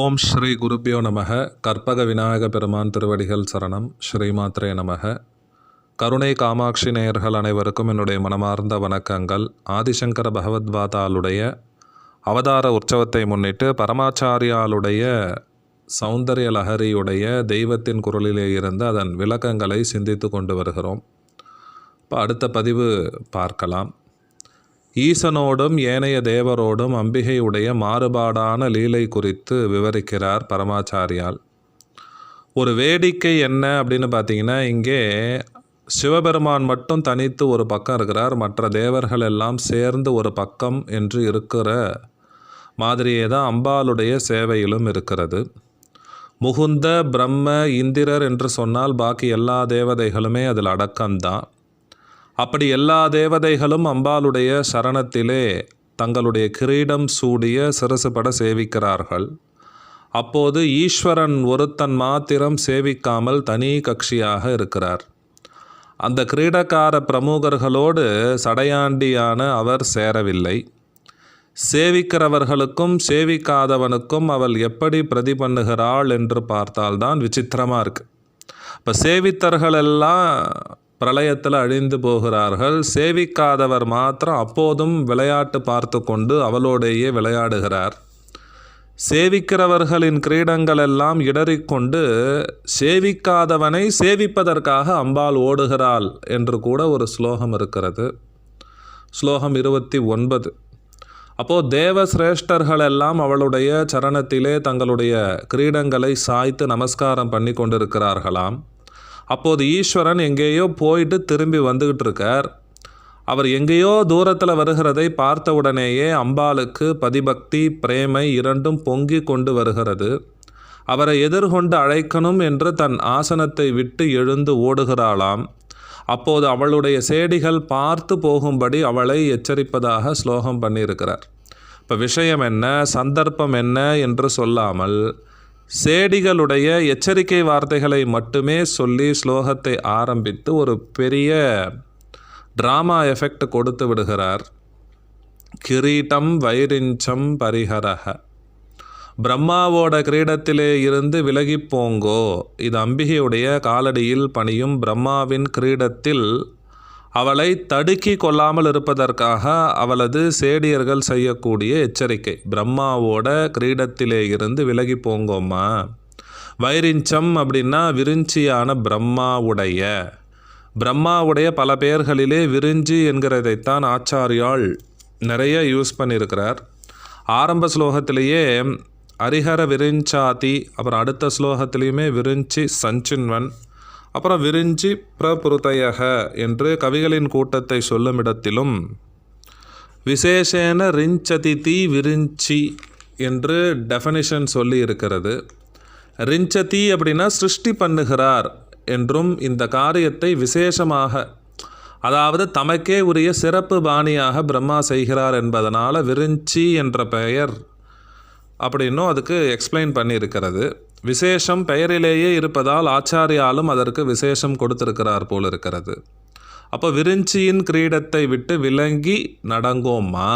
ஓம் ஸ்ரீ குருப்பியோ நமக. கற்பக விநாயக பெருமான் திருவடிகள் சரணம். ஸ்ரீமாத்ரே நமக. கருணை காமாட்சி நேயர்கள் அனைவருக்கும் என்னுடைய மனமார்ந்த வணக்கங்கள். ஆதிசங்கர பகவத்வாதாளுடைய அவதார உற்சவத்தை முன்னிட்டு பரமாச்சாரியாளுடைய சௌந்தரிய லஹரியுடைய தெய்வத்தின் குரலிலே இருந்து அதன் விளக்கங்களை சிந்தித்து கொண்டு வருகிறோம். இப்போ அடுத்த பதிவு பார்க்கலாம். ஈசனோடும் ஏனைய தேவரோடும் அம்பிகையுடைய மாறுபாடான லீலை குறித்து விவரிக்கிறார் பரமாச்சாரியால். ஒரு வேடிக்கை என்ன அப்படின்னு பார்த்தீங்கன்னா இங்கே சிவபெருமான் மட்டும் தனித்து ஒரு பக்கம் இருக்கிறார். மற்ற தேவர்கள் எல்லாம் சேர்ந்து ஒரு பக்கம் என்று இருக்கிற மாதிரியே தான் அம்பாளுடைய சேவையிலும் இருக்கிறது. முகுந்த பிரம்ம இந்திரர் என்று சொன்னால் பாக்கி எல்லா தேவதைகளுமே அதில் அடக்கம்தான். அப்படி எல்லா தேவதைகளும் அம்பாளுடைய சரணத்திலே தங்களுடைய கிரீடம் சூடிய சிறசுபட சேவிக்கிறார்கள். அப்போது ஈஸ்வரன் ஒருத்தன் மாத்திரம் சேவிக்காமல் தனி கட்சியாக இருக்கிறார். அந்த கிரீடக்கார பிரமுகர்களோடு சடையாண்டியான அவர் சேரவில்லை. சேவிக்கிறவர்களுக்கும் சேவிக்காதவனுக்கும் அவள் எப்படி பிரதி பண்ணுகிறாள் என்று பார்த்தால்தான் விசித்திரமாக இருக்குது இப்போ சேவித்தர்களெல்லாம் பிரளயத்தில் அழிந்து போகிறார்கள். சேவிக்காதவர் மாத்திரம் அப்போதும் விளையாட்டு பார்த்து கொண்டு அவளோடையே விளையாடுகிறார். சேவிக்கிறவர்களின் கிரீடங்கள் எல்லாம் இடறிக்கொண்டு சேவிக்காதவனை சேவிப்பதற்காக அம்பாள் ஓடுகிறாள் என்று கூட ஒரு ஸ்லோகம் இருக்கிறது. ஸ்லோகம் இருபத்தி ஒன்பது. அப்போது தேவ சிரேஷ்டர்கள் எல்லாம் அவளுடைய சரணத்திலே தங்களுடைய கிரீடங்களை சாய்த்து நமஸ்காரம் பண்ணி கொண்டிருக்கிறார்களாம். அப்போது ஈஸ்வரன் எங்கேயோ போயிட்டு திரும்பி வந்துக்கிட்டு இருக்கார். அவர் எங்கேயோ தூரத்தில் வருகிறதை பார்த்தவுடனேயே அம்பாளுக்கு பதிபக்தி பிரேமை இரண்டும் பொங்கி கொண்டு வருகிறது. அவரை எதிர்கொண்டு அழைக்கணும் என்று தன் ஆசனத்தை விட்டு எழுந்து ஓடுகிறாளாம். அப்போது அவளுடைய சேடிகள் பார்த்து போகும்படி அவளை எச்சரிப்பதாக ஸ்லோகம் பண்ணியிருக்கிறார். இப்போ விஷயம் என்ன சந்தர்ப்பம் என்ன என்று சொல்லாமல் சேடிகளுடைய எச்சரிக்கை வார்த்தைகளை மட்டுமே சொல்லி ஸ்லோகத்தை ஆரம்பித்து ஒரு பெரிய ட்ராமா எஃபெக்ட் கொடுத்து விடுகிறார். கிரீட்டம் வைரிஞ்சம் பரிஹரக பிரம்மாவோட கிரீடத்திலே இருந்து விலகி போங்கோ. இது அம்பிகையுடைய காலடியில் பணியும் பிரம்மாவின் கிரீடத்தில் அவளை தடுக்கி கொள்ளாமல் இருப்பதற்காக அவளது சேடியர்கள் செய்யக்கூடிய எச்சரிக்கை. பிரம்மாவோட கிரீடத்திலே இருந்து விலகி போங்கோம்மா. வைரிஞ்சம் அப்படின்னா விரிஞ்சியான பிரம்மாவுடைய. பிரம்மாவுடைய பல பெயர்களிலே விரிஞ்சி என்கிறதைத்தான் ஆச்சாரியால் நிறைய யூஸ் பண்ணியிருக்கிறார். ஆரம்ப ஸ்லோகத்திலேயே அரிஹர விரிஞ்சாதி அப்புறம் அடுத்த ஸ்லோகத்திலையுமே விரிஞ்சி சஞ்சின்வன் அப்புறம் விரிஞ்சி பிரபுருதையக என்று கவிகளின் கூட்டத்தை சொல்லும் இடத்திலும் விசேஷேன ரிஞ்சதிதி விரிஞ்சி என்று டெஃபனிஷன் சொல்லி இருக்கிறது. ரிஞ்சதி அப்படின்னா சிருஷ்டி பண்ணுகிறார் என்றும் இந்த காரியத்தை விசேஷமாக அதாவது தமக்கே உரிய சிறப்பு பாணியாக பிரம்மா செய்கிறார் என்பதனால் விரிஞ்சி என்ற பெயர் அப்படின்னும் அதுக்கு எக்ஸ்பிளைன் பண்ணியிருக்கிறது. விசேஷம் பெயரிலேயே இருப்பதால் ஆச்சாரியாலும் அதற்கு விசேஷம் கொடுத்திருக்கிறார் போல் இருக்கிறது அப்போ விரிஞ்சியின் கிரீடத்தை விட்டு விலங்கி நடங்கோம்மா?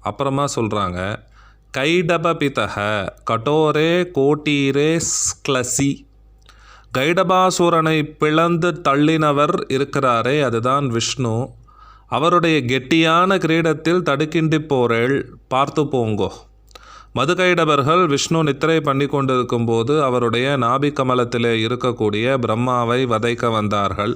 அப்புறமா சொல்கிறாங்க கைடபபிதக கடோரே கோட்டீரே ஸ்க்ளசி. கைடபாசுரனை பிளந்து தள்ளினவர் இருக்கிறாரே அதுதான் விஷ்ணு. அவருடைய கெட்டியான கிரீடத்தில் தடுக்கின்றி போரேள் பார்த்து போங்கோ. மதுகைடவர்கள் விஷ்ணு நித்திரை பண்ணி கொண்டிருக்கும் போது அவருடைய நாபி கமலத்திலே இருக்கக்கூடிய பிரம்மாவை வதைக்க வந்தார்கள்.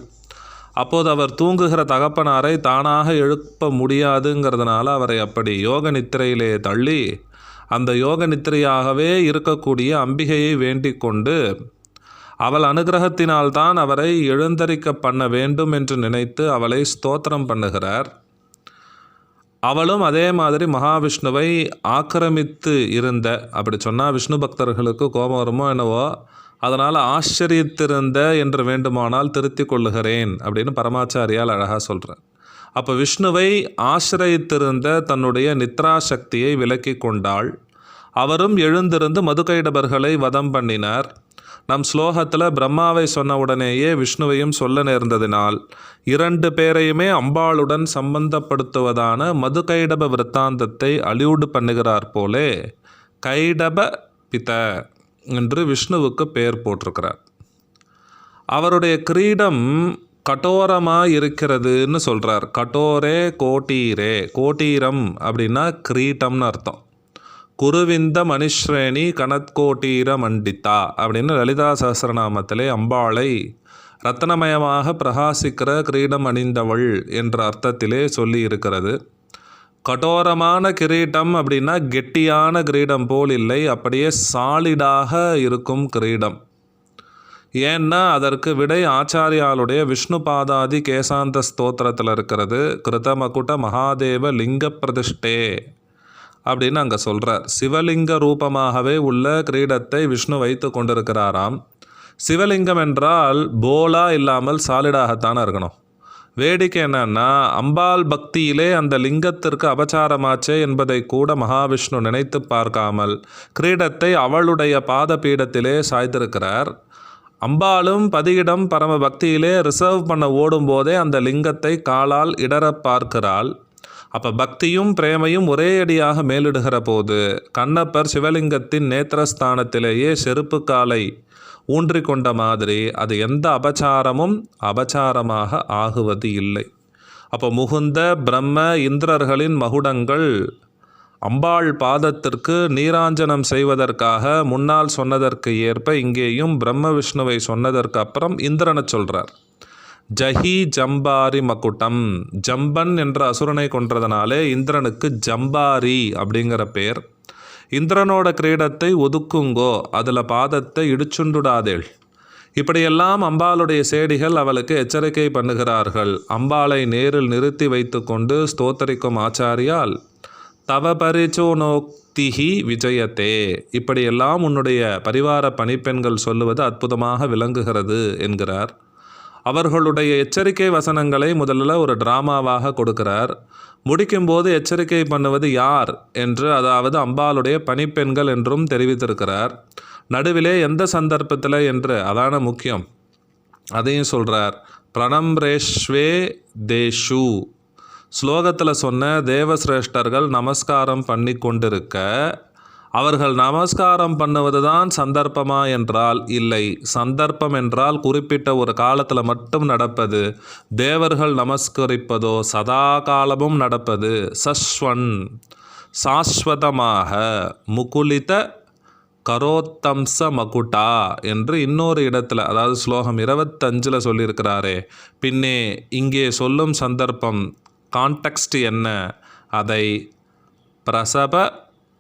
அப்போது அவர் தூங்குகிற தகப்பனாரை தானாக எழுப்ப முடியாதுங்கிறதுனால அவரை அப்படி யோக நித்திரையிலே தள்ளி அந்த யோக நித்திரையாகவே இருக்கக்கூடிய அம்பிகையை வேண்டிக் கொண்டு அவள் அனுகிரகத்தினால்தான் அவரை எழுந்தரிக்க பண்ண வேண்டும் என்று நினைத்து அவளை ஸ்தோத்திரம் பண்ணுகிறார். அவளும் அதே மாதிரி மகாவிஷ்ணுவை ஆக்கிரமித்து இருந்த அப்படி சொன்னால் விஷ்ணு பக்தர்களுக்கு கோபம் வருமோ என்னவோ அதனால் ஆச்சரியத்திருந்த என்று வேண்டுமானால் திருத்தி கொள்ளுகிறேன் அப்படின்னு பரமாச்சாரியால் அழகாக சொல்கிறேன் அப்போ விஷ்ணுவை ஆசிரயித்திருந்த தன்னுடைய நித்ரா சக்தியை விலக்கி கொண்டாள். அவரும் எழுந்திருந்து மதுகைடபர்களை வதம் பண்ணினார். நம் ஸ்லோகத்தில் பிரம்மாவை சொன்ன உடனேயே விஷ்ணுவையும் சொல்ல நேர்ந்ததினால் இரண்டு பேரையுமே அம்பாளுடன் சம்பந்தப்படுத்துவதான மதுகைடப விற்த்தாந்தத்தை அலியூடு பண்ணுகிறார் போலே கைடப பித என்று விஷ்ணுவுக்கு பெயர் போட்டிருக்கிறார். அவருடைய கிரீடம் கட்டோரமாக இருக்கிறதுன்னு சொல்கிறார் கட்டோரே கோட்டீரே கோட்டீரம் அப்படின்னா கிரீட்டம்னு அர்த்தம். குருவிந்த மணிஸ்ரேணி கனத்கோட்டீர மண்டிதா அப்படின்னு லலிதா சஹசிரநாமத்திலே அம்பாளை ரத்தனமயமாக பிரகாசிக்கிற கிரீடம் அணிந்தவள் என்ற அர்த்தத்திலே சொல்லி இருக்கிறது கடோரமான கிரீடம் அப்படின்னா கெட்டியான கிரீடம் போல் இல்லை அப்படியே சாலிடாக இருக்கும் கிரீடம். ஏன்னா அதற்கு விடை ஆச்சாரியாளுடைய விஷ்ணு பாதாதி கேசாந்த ஸ்தோத்திரத்தில் இருக்கிறது. கிருதமகுட மகாதேவ லிங்க பிரதிஷ்டே. அப்படின்னு அங்கே சொல்கிறார் சிவலிங்க ரூபமாகவே உள்ள கிரீடத்தை விஷ்ணு வைத்து கொண்டிருக்கிறாராம். சிவலிங்கம் என்றால் போலா இல்லாமல் சாலிடாகத்தானே இருக்கணும். வேடிக்கை என்னன்னா அம்பாள் பக்தியிலே அந்த லிங்கத்திற்கு அபச்சாரமாச்சே என்பதை கூட மகாவிஷ்ணு நினைத்து பார்க்காமல் கிரீடத்தை அவளுடைய பாதபீடத்திலே சாய்த்திருக்கிறார். அம்பாளும் பதியிடம் பரம பக்தியிலே ரிசர்வ் பண்ண ஓடும்போதே அந்த லிங்கத்தை காலால் இடர பார்க்கிறாள். அப்போ பக்தியும் பிரேமையும் ஒரே அடியாக மேலிடுகிற போது கண்ணப்பர் சிவலிங்கத்தின் நேத்திரஸ்தானத்திலேயே செருப்பு காலை ஊன்றி கொண்ட மாதிரி அது எந்த அபச்சாரமும் அபச்சாரமாக ஆகுவது இல்லை. அப்போ முகுந்த பிரம்ம இந்திரர்களின் மகுடங்கள் அம்பாள் பாதத்திற்கு நீராஞ்சனம் செய்வதற்காக முன்னால் சொன்னதற்கு ஏற்ப இங்கேயும் பிரம்ம விஷ்ணுவை சொன்னதற்கு அப்புறம் இந்திரனை சொல்கிறார் ஜஹி ஜம்பாரி மகுட்டம். ஜம்பன் என்ற அசுரனை கொன்றதனாலே இந்திரனுக்கு ஜம்பாரி அப்படிங்கிற பேர். இந்திரனோட கிரீடத்தை ஒதுக்குங்கோ அதில் பாதத்தை இடிச்சுண்டுடாதேள். இப்படியெல்லாம் அம்பாளுடைய சேடிகள் அவளுக்கு எச்சரிக்கை பண்ணுகிறார்கள். அம்பாளை நேரில் நிறுத்தி வைத்துக்கொண்டு ஸ்தோத்தரிக்கும் ஆச்சாரியால் தவ பரிச்சோனோக்திஹி விஜயத்தே. இப்படியெல்லாம் உன்னுடைய பரிவார பணிப்பெண்கள் சொல்லுவது அற்புதமாக விளங்குகிறது என்கிறார். அவர்களுடைய எச்சரிக்கை வசனங்களை முதல்ல ஒரு டிராமாவாக கொடுக்கிறார். முடிக்கும்போது எச்சரிக்கை பண்ணுவது யார் என்று அதாவது அம்பாளுடைய பணிப்பெண்கள் என்றும் தெரிவித்திருக்கிறார். நடுவிலே எந்த சந்தர்ப்பத்தில் என்று அதான முக்கியம். அதையும் சொல்கிறார் பிரணம்ரேஷ்வே தேஷு. ஸ்லோகத்தில் சொன்ன தேவசிரேஷ்டர்கள் நமஸ்காரம் பண்ணி கொண்டிருக்க அவர்கள் நமஸ்காரம் பண்ணுவது தான் சந்தர்ப்பமா என்றால் இல்லை. சந்தர்ப்பம் என்றால் குறிப்பிட்ட ஒரு காலத்தில் மட்டும் நடப்பது. தேவர்கள் நமஸ்கரிப்பதோ சதா காலமும் நடப்பது. சஸ்வன் சாஸ்வதமாக. முகுலித கரோத்தம்ச மகுட்டா என்று இன்னொரு இடத்துல அதாவது ஸ்லோகம் இருபத்தஞ்சில் சொல்லியிருக்கிறாரே. பின்னே இங்கே சொல்லும் சந்தர்ப்பம் கான்டெக்ஸ்ட் என்ன? அதை பிரசப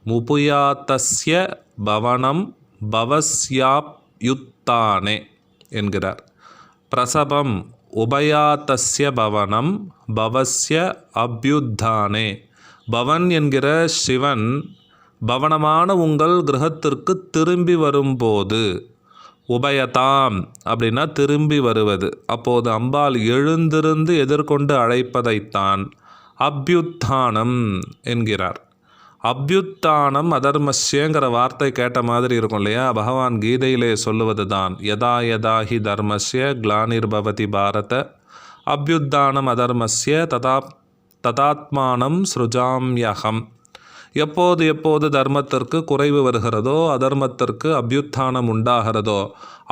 முபுயாத்தஸ்ய பவனம் பவஸ்யாப்யுத்தானே என்கிறார். பிரசபம் உபயாத்தஸ்ய பவனம் பவஸ்ய அபியுத்தானே. பவன் என்கிற சிவன் பவனமான உங்கள் கிரகத்திற்கு திரும்பி வரும்போது உபயதாம் அப்படின்னா திரும்பி வருவது. அப்போது அம்பாள் எழுந்திருந்து எதிர்கொண்டு அழைப்பதைத்தான் அபியுத்தானம் என்கிறார். அபியுத்தானம் அதர்மஸ்யங்கிற வார்த்தை கேட்ட மாதிரி இருக்கும் இல்லையா? பகவான் கீதையிலே சொல்லுவது தான் யதா யதா ஹி தர்மஸ்ய கிளானிர்பவதி பாரத. அபியுத்தானம் அதர்மஸ்ய ததா ததாத்மானம் ஸ்ருஜாம்யகம். எப்போது எப்போது தர்மத்திற்கு குறைவு வருகிறதோ அதர்மத்திற்கு அபியுத்தானம் உண்டாகிறதோ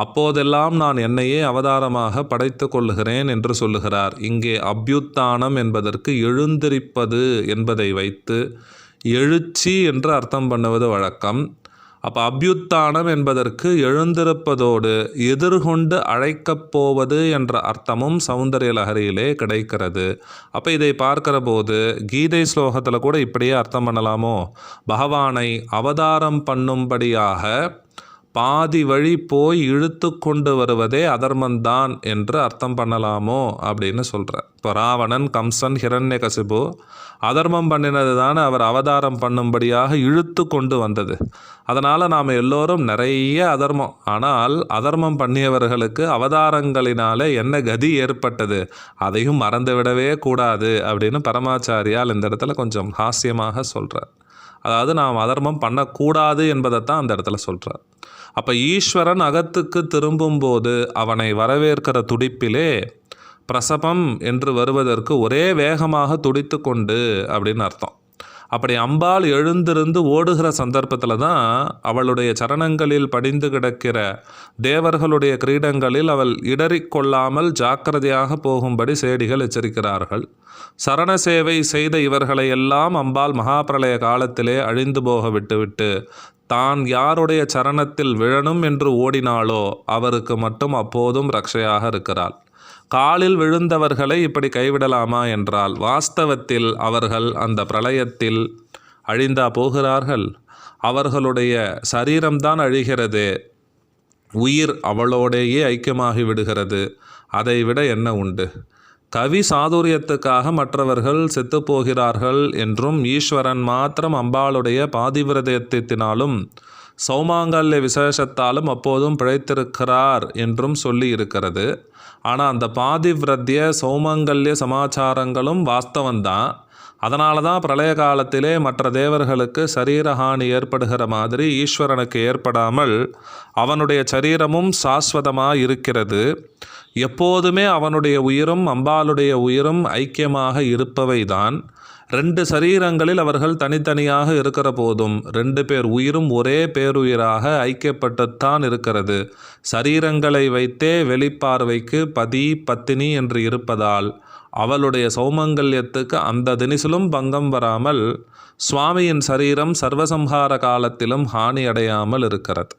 அப்போதெல்லாம் நான் என்னையே அவதாரமாக படைத்து கொள்ளுகிறேன் என்று சொல்லுகிறார். இங்கே அபியுத்தானம் என்பதற்கு எழுந்திருப்பது என்பதை வைத்து எழுச்சி என்று அர்த்தம் பண்ணுவது வழக்கம். அப்போ அபியுத்தானம் என்பதற்கு எழுந்திருப்பதோடு எதிர்கொண்டு அழைக்கப் போவது என்ற அர்த்தமும் சௌந்தரிய லகரியிலே கிடைக்கிறது. அப்போ இதை பார்க்கிற போது கீதை ஸ்லோகத்தில் கூட இப்படியே அர்த்தம் பண்ணலாமோ? பகவானை அவதாரம் பண்ணும்படியாக பாதி வழி போய் இழுத்து கொண்டு வருவதே அதர்மந்தான் என்று அர்த்தம் பண்ணலாமோ? அப்படின்னு சொல்கிறார் இப்போ ராவணன் கம்சன் ஹிரண்யகசிபு அதர்மம் பண்ணினது தானே அவர் அவதாரம் பண்ணும்படியாக இழுத்து கொண்டு வந்தது. அதனால் நாம் எல்லோரும் நிறைய அதர்மம். ஆனால் அதர்மம் பண்ணியவர்களுக்கு அவதாரங்களினாலே என்ன கதி ஏற்பட்டது? அதையும் மறந்துவிடவே கூடாது அப்படின்னு பரமாச்சாரியால் இந்த இடத்துல கொஞ்சம் ஹாஸ்யமாக சொல்கிறார் அதாவது நாம் அதர்மம் பண்ணக்கூடாது என்பதை தான் அந்த இடத்துல சொல்கிறார் அப்போ ஈஸ்வரன் அகத்துக்கு திரும்பும்போது அவனை வரவேற்கிற துடிப்பிலே பிரசவம் என்று வருவதற்கு ஒரே வேகமாக துடித்து கொண்டு அப்படின்னு அர்த்தம். அப்படி அம்பாள் எழுந்திருந்து ஓடுகிற சந்தர்ப்பத்தில் தான் அவளுடைய சரணங்களில் படிந்து கிடக்கிற தேவர்களுடைய கிரீடங்களில் அவள் இடறிக்கொள்ளாமல் ஜாக்கிரதையாக போகும்படி சேடிகள் எச்சரிக்கிறார்கள். சரண சேவை செய்த இவர்களையெல்லாம் அம்பாள் மகாபிரளய காலத்திலே அழிந்து போக விட்டுவிட்டு தான் யாருடைய சரணத்தில் விழணும் என்று ஓடினாளோ அவருக்கு மட்டும் அப்போதும் ரக்ஷையாக இருக்கிறாள். காலில் விழுந்தவர்களை இப்படி கைவிடலாமா என்றால் வாஸ்தவத்தில் அவர்கள் அந்த பிரளயத்தில் அழிந்தா போகிறார்கள். அவர்களுடைய சரீரம்தான் அழிகிறது. உயிர் அவளோடேயே ஐக்கியமாகி விடுகிறது. அதைவிட என்ன உண்டு? கவி சாதுரியத்துக்காக மற்றவர்கள் செத்துப்போகிறார்கள் என்றும் ஈஸ்வரன் மாத்திரம் அம்பாளுடைய பாதிவிரதயத்தினாலும் சௌமாங்கல்ய விசேஷத்தாலும் அப்போதும் பிழைத்திருக்கிறார் என்றும் சொல்லி இருக்கிறது ஆனால் அந்த பாதிவிரத்திய சௌமங்கல்ய சமாச்சாரங்களும் வாஸ்தவந்தான் அதனால தான் பிரளய காலத்திலே மற்ற தேவர்களுக்கு சரீரஹானி ஏற்படுகிற மாதிரி ஈஸ்வரனுக்கு ஏற்படாமல் அவனுடைய சரீரமும் சாஸ்வதமாக இருக்கிறது எப்போதுமே அவனுடைய உயிரும் அம்பாளுடைய உயிரும் ஐக்கியமாக இருப்பவை தான் ரெண்டு சரீரங்களில் அவர்கள் தனித்தனியாக இருக்கிற போதும் ரெண்டு பேர் உயிரும் ஒரே பேருயிராக ஐக்கியப்பட்டுத்தான் இருக்கிறது. சரீரங்களை வைத்தே வெளிப்பார்வைக்கு பதி பத்தினி என்று இருப்பதால் அவளுடைய சௌமங்கல்யத்துக்கு அந்த தினிசிலும் பங்கம் வராமல் சுவாமியின் சரீரம் சர்வசம்ஹார காலத்திலும் ஹானி அடையாமல் இருக்கிறது.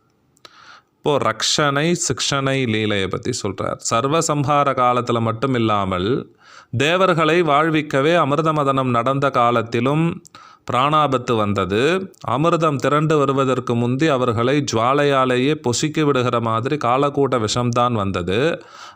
இப்போது ரக்ஷனை சிக்ஷனை லீலையை பற்றி சொல்கிறார் சர்வசம்ஹார காலத்தில் மட்டும் இல்லாமல் தேவர்களை வாழ்விக்கவே அமிர்தமதனம் நடந்த காலத்திலும் பிராணாபத்து வந்தது. அமிர்தம் திரண்டு வருவதற்கு முந்தி அவர்களை ஜுவாலையாலேயே பொசுக்கி விடுகிற மாதிரி காலக்கூட்ட விஷம்தான் வந்தது.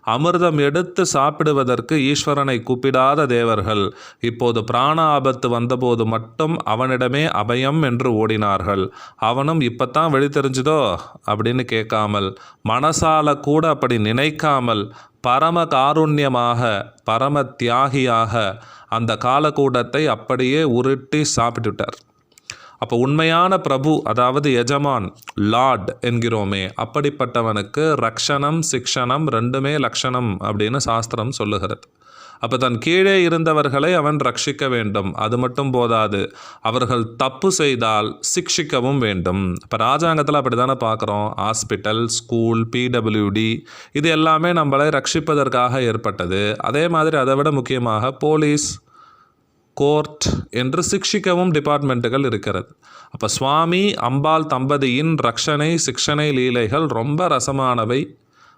அமிர்தம் எடுத்து சாப்பிடுவதற்கு ஈஸ்வரனை கூப்பிடாத தேவர்கள் இப்போது பிராண ஆபத்து வந்தபோது மட்டும் அவனிடமே அபயம் என்று ஓடினார்கள். அவனும் இப்பத்தான் வெளி தெரிஞ்சுதோ? அப்படின்னு கேட்காமல் மனசால கூட அப்படி நினைக்காமல் பரம காருண்யமாக பரம தியாகியாக அந்த காலக்கூடத்தை அப்படியே உருட்டி சாப்பிட்டுட்டார். அப்போ உண்மையான பிரபு அதாவது எஜமான் லார்ட் என்கிறோமே அப்படிப்பட்டவனுக்கு ரக்ஷணம் சிக்ஷணம் ரெண்டுமே லக்ஷணம் அப்படின்னு சாஸ்திரம் சொல்லுகிறது. அப்போ தன் கீழே இருந்தவர்களை அவன் ரட்சிக்க வேண்டும். அது மட்டும் போதாது அவர்கள் தப்பு செய்தால் சிக்ஷிக்கவும் வேண்டும். இப்போ ராஜாங்கத்தில் அப்படி தானே பார்க்குறோம் ஹாஸ்பிட்டல் ஸ்கூல் பிடபிள்யூடி இது எல்லாமே நம்மளை ரட்சிப்பதற்காக ஏற்பட்டது. அதே மாதிரி அதை விட முக்கியமாக போலீஸ் கோர்ட் என்று சிக்ஷிக்கவும் டிபார்ட்மெண்ட்டுகள் இருக்கிறது. அப்போ சுவாமி அம்பாள் தம்பதியின் ரக்ஷனை சிக்ஷனை லீலைகள் ரொம்ப ரசமானவை.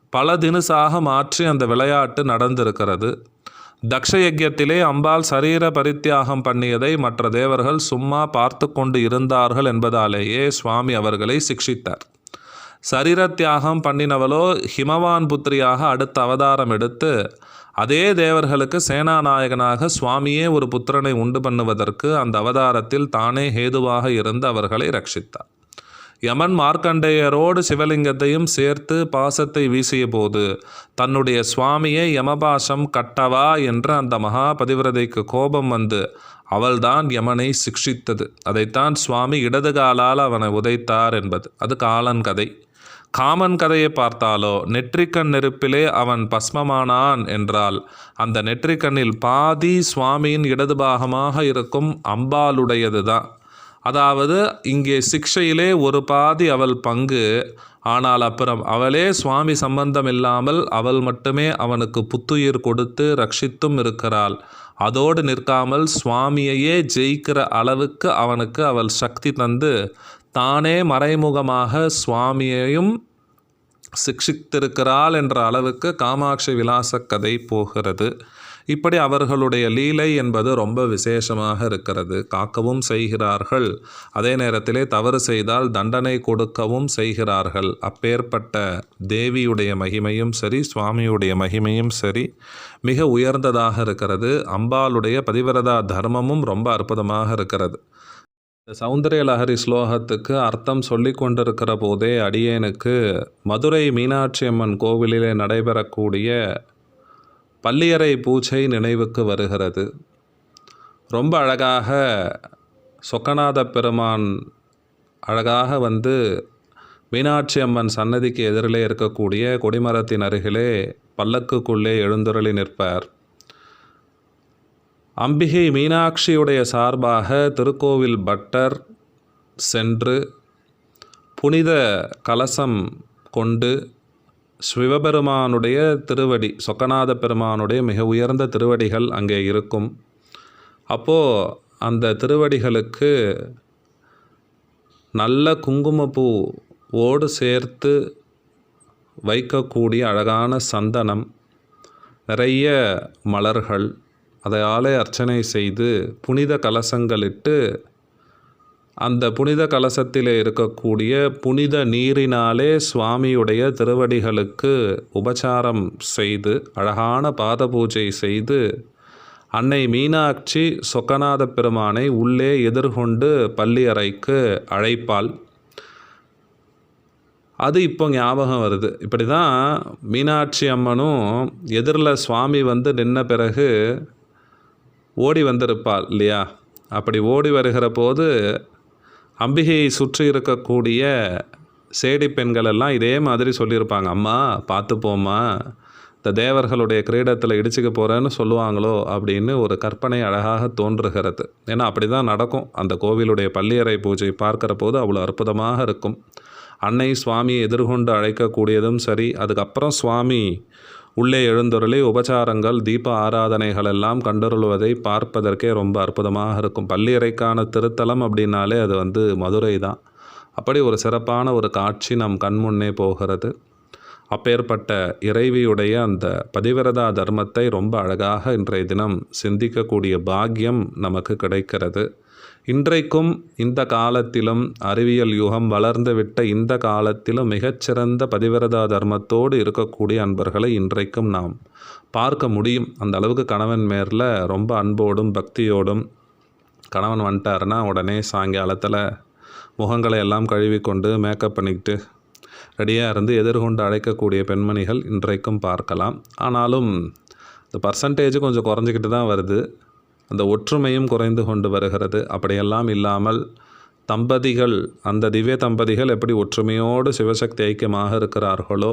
பல தினுசாக மாற்றி அந்த விளையாட்டு நடந்திருக்கிறது. தக்ஷயஜ்யத்திலே அம்பாள் சரீர பரித்தியாகம் பண்ணியதை மற்ற தேவர்கள் சும்மா பார்த்து கொண்டு இருந்தார்கள் என்பதாலேயே சுவாமி அவர்களை சிக்ஷித்தார். சரீர தியாகம் பண்ணினவளோ ஹிமவான் புத்திரியாக அடுத்த அவதாரம் எடுத்து அதே தேவர்களுக்கு சேனாநாயகனாக சுவாமியே ஒரு புத்திரனை உண்டு பண்ணுவதற்கு அந்த அவதாரத்தில் தானே ஹேதுவாக இருந்து அவர்களை ரட்சித்தார். யமன் மார்க்கண்டேயரோடு சிவலிங்கத்தையும் சேர்த்து பாசத்தை வீசிய போது தன்னுடைய சுவாமியை யமபாசம் கட்டவா என்று அந்த மகா பதிவிரதைக்கு கோபம் வந்து அவள்தான் யமனை சிக்ஷித்தது. அதைத்தான் சுவாமி இடது காலால் அவனை உதைத்தார் என்பது. அது காலன் கதை. காமன் கதையை பார்த்தாலோ நெற்றிக்கண் நெருப்பிலே அவன் பஸ்மமானான் என்றால் அந்த நெற்றிக்கண்ணில் பாதி சுவாமியின் இடது பாகமாக இருக்கும் அம்பாளுடையது தான் அதாவது இங்கே சிக்ஷையிலே ஒரு பாதி அவள் பங்கு ஆனால் அப்புறம் அவளே சுவாமி சம்பந்தம் இல்லாமல் அவள் மட்டுமே அவனுக்கு புத்துயிர் கொடுத்து ரட்சித்தும் இருக்கிறாள். அதோடு நிற்காமல் சுவாமியையே ஜெயிக்கிற அளவுக்கு அவனுக்கு அவள் சக்தி தந்து தானே மறைமுகமாக சுவாமியையும் சிக்ஷித்திருக்கிறாள் என்ற அளவுக்கு காமாட்சி விலாச கதை போகிறது. இப்படி அவர்களுடைய லீலை என்பது ரொம்ப விசேஷமாக இருக்கிறது. காக்கவும் செய்கிறார்கள். அதே நேரத்திலே தவறு செய்தால் தண்டனை கொடுக்கவும் செய்கிறார்கள். அப்பேற்பட்ட தேவியுடைய மகிமையும் சரி சுவாமியுடைய மகிமையும் சரி மிக உயர்ந்ததாக இருக்கிறது. அம்பாளுடைய பதிவிரதா தர்மமும் ரொம்ப அற்புதமாக இருக்கிறது. இந்த சௌந்தரிய லஹரி ஸ்லோகத்துக்கு அர்த்தம் சொல்லி கொண்டிருக்கிற போதே அடியேனுக்கு மதுரை மீனாட்சி அம்மன் கோவிலிலே நடைபெறக்கூடிய பள்ளியறை பூஜை நினைவுக்கு வருகிறது. ரொம்ப அழகாக சொக்கநாத பெருமான் அழகாக வந்து மீனாட்சி அம்மன் சன்னதிக்கு எதிரிலே இருக்கக்கூடிய கொடிமரத்தின் அருகிலே பல்லக்குக்குள்ளே எழுந்துருளி நிற்பார். அம்பிகை மீனாட்சியுடைய சார்பாக திருக்கோவில் பட்டர் சென்று புனித கலசம் கொண்டு சிவபெருமானுடைய திருவடி சொக்கநாத பெருமானுடைய மிக உயர்ந்த திருவடிகள் அங்கே இருக்கும். அப்போது அந்த திருவடிகளுக்கு நல்ல குங்குமப்பூ ஓடு சேர்த்து வைக்கக்கூடிய அழகான சந்தனம் நிறைய மலர்கள் அதையாலே அர்ச்சனை செய்து புனித கலசங்களிட்டு அந்த புனித கலசத்தில் இருக்கக்கூடிய புனித நீரினாலே சுவாமியுடைய திருவடிகளுக்கு உபச்சாரம் செய்து அழகான பாத பூஜை செய்து அன்னை மீனாட்சி சொக்கநாத பெருமானை உள்ளே எதிர்கொண்டு பள்ளி அறைக்கு அழைப்பாள். அது இப்போ ஞாபகம் வருது. இப்படி தான் மீனாட்சி அம்மனும் எதிரில் சுவாமி வந்து நின்ன பிறகு ஓடி வந்திருப்பாள் இல்லையா? அப்படி ஓடி வருகிற போது அம்பிகையை சுற்றி இருக்கக்கூடிய சேடி பெண்கள் எல்லாம் இதே மாதிரி சொல்லியிருப்பாங்க. அம்மா பார்த்து போம்மா. இந்த தேவர்களுடைய கிரீடத்தில் இடிச்சுக்க போகிறேன்னு சொல்லுவாங்களோ? அப்படின்னு ஒரு கற்பனை அழகாக தோன்றுகிறது. ஏன்னா அப்படி தான் நடக்கும். அந்த கோவிலுடைய பள்ளியறை பூஜை பார்க்குற போது அவ்வளோ அற்புதமாக இருக்கும். அன்னை சுவாமியை எதிர்கொண்டு அழைக்கக்கூடியதும் சரி. அதுக்கப்புறம் சுவாமி உள்ளே எழுந்தொருளி உபச்சாரங்கள் தீப ஆராதனைகள் எல்லாம் கண்டருள்வதை பார்ப்பதற்கே ரொம்ப அற்புதமாக இருக்கும். பள்ளியறைக்கான திருத்தலம் அப்படின்னாலே அது வந்து மதுரை தான் அப்படி ஒரு சிறப்பான ஒரு காட்சி நம் கண்முன்னே போகிறது. அப்பேற்பட்ட இறைவியுடைய அந்த பதிவிரதா தர்மத்தை ரொம்ப அழகாக இன்றைய தினம் சிந்திக்கக்கூடிய பாக்கியம் நமக்கு கிடைக்கிறது. இன்றைக்கும் இந்த காலத்திலும் அறிவியல் யுகம் வளர்ந்துவிட்ட இந்த காலத்திலும் மிகச்சிறந்த பதிவிரதா தர்மத்தோடு இருக்கக்கூடிய அன்பர்களை இன்றைக்கும் நாம் பார்க்க முடியும். அந்த அளவுக்கு கணவன் மேரில் ரொம்ப அன்போடும் பக்தியோடும் கணவன் வந்துட்டாருன்னா உடனே சாயங்காலத்தில் முகங்களை எல்லாம் கழுவி கொண்டு மேக்கப் பண்ணிக்கிட்டு ரெடியாக இருந்து எதிர்கொண்டு அழைக்கக்கூடிய பெண்மணிகள் இன்றைக்கும் பார்க்கலாம். ஆனாலும் இந்த பர்சன்டேஜ் கொஞ்சம் குறைஞ்சிக்கிட்டு தான் வருது. அந்த ஒற்றுமையும் குறைந்து கொண்டு வருகிறது. அப்படியெல்லாம் இல்லாமல் தம்பதிகள் அந்த திவ்ய தம்பதிகள் எப்படி ஒற்றுமையோடு சிவசக்தி ஐக்கியமாக இருக்கிறார்களோ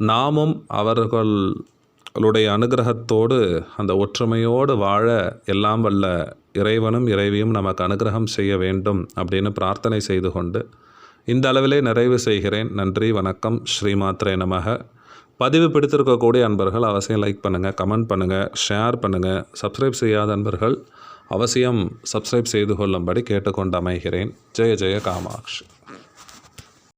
நாமும் அவர்களுடைய அனுகிரகத்தோடு அந்த ஒற்றுமையோடு வாழ எல்லாம் வல்ல இறைவனும் இறைவியும் நமக்கு அனுகிரகம் செய்ய வேண்டும் அப்படின்னு பிரார்த்தனை செய்து கொண்டு இந்த அளவிலே நிறைவு செய்கிறேன். நன்றி வணக்கம். ஸ்ரீமாத்ரே நமக. பதிவு பிடித்திருக்கக்கூடிய அன்பர்கள் அவசியம் லைக் பண்ணுங்கள் கமெண்ட் பண்ணுங்கள் ஷேர் பண்ணுங்கள் சப்ஸ்கிரைப் செய்யாத அன்பர்கள் அவசியம் சப்ஸ்கிரைப் செய்து கொள்ளும்படி கேட்டுக்கொண்டு அமைகிறேன். ஜெய ஜெய காமாட்சி.